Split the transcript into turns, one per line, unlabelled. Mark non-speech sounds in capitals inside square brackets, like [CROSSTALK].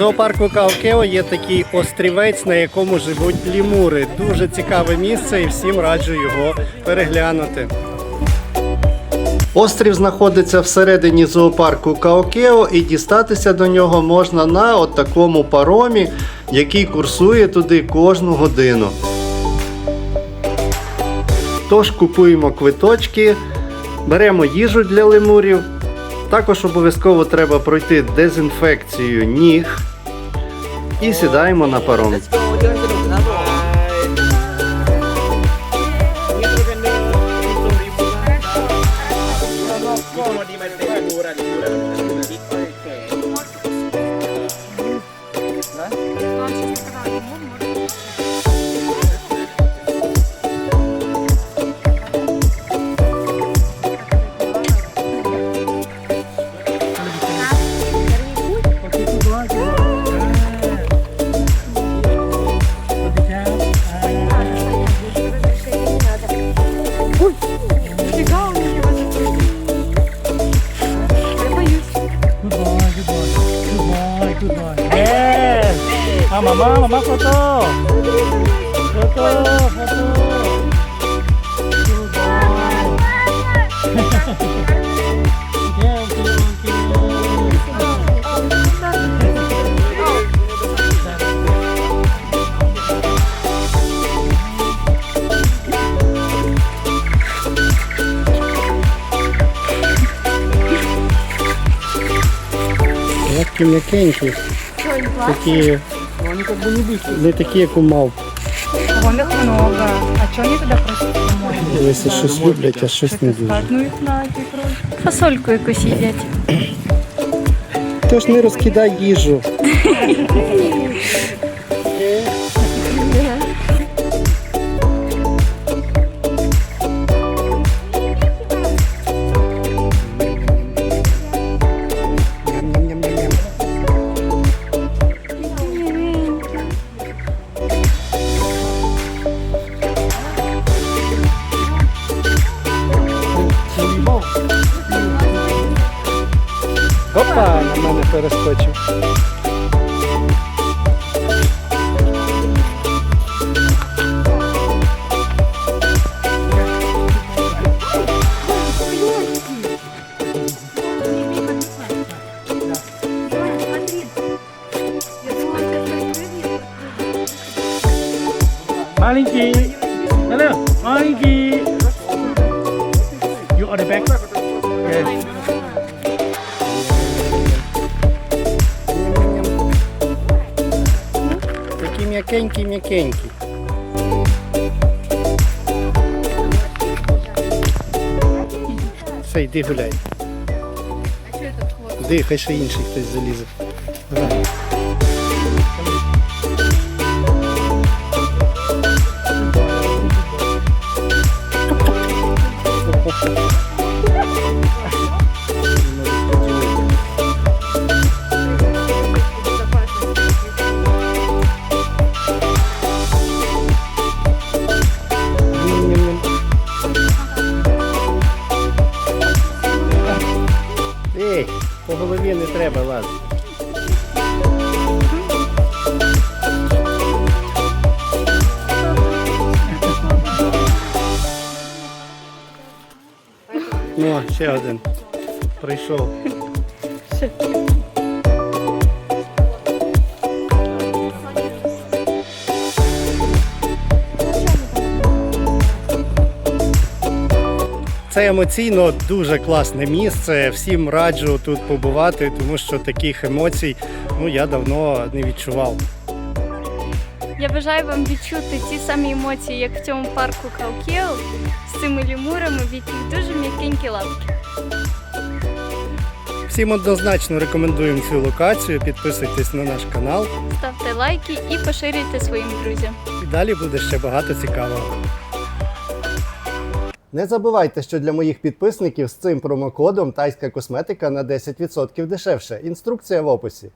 зоопарку Каукео є такий острівець, на якому живуть лімури. Дуже цікаве місце і всім раджу його переглянути. Острів знаходиться всередині зоопарку Каокео і дістатися до нього можна на такому паромі, який курсує туди кожну годину. Тож купуємо квиточки, беремо їжу для лемурів. Також обов'язково треба пройти дезінфекцію ніг і сідаємо на паром.
Ah, mama, mama foto. Foto, foto. Okay, okay, okay.
Такі м'якенькі, такі,
Но они как бы не быстро.
не такі, як у мавп.
Вон их много. А что они туда просят домой?
Дивися, щось люблять, а щось не дуже.
Ну их на эти Фасольку якусь їдять.
Тож не розкидай їжу. [LAUGHS] Опа, на мене перескочив.
Маленький. Hello, маленький. You on the back? Yes.
Такі м'якенькі, м'якенькі. Все, йди гуляй. Йди, хай ще інший хтось залізе. Давай. По голові не треба, лазити. О, ще один. Прийшов. Це емоційно дуже класне місце. Всім раджу тут побувати, тому що таких емоцій ну, я давно не відчував.
Я бажаю вам відчути ті самі емоції, як в цьому парку Каукіо з цими лімурами, в яких дуже м'якенькі лапки.
Всім однозначно рекомендуємо цю локацію. Підписуйтесь на наш канал.
Ставте лайки і поширюйте своїм друзям.
І далі буде ще багато цікавого. Не забувайте, що для моїх підписників з цим промокодом тайська косметика на 10% дешевше. Інструкція в описі.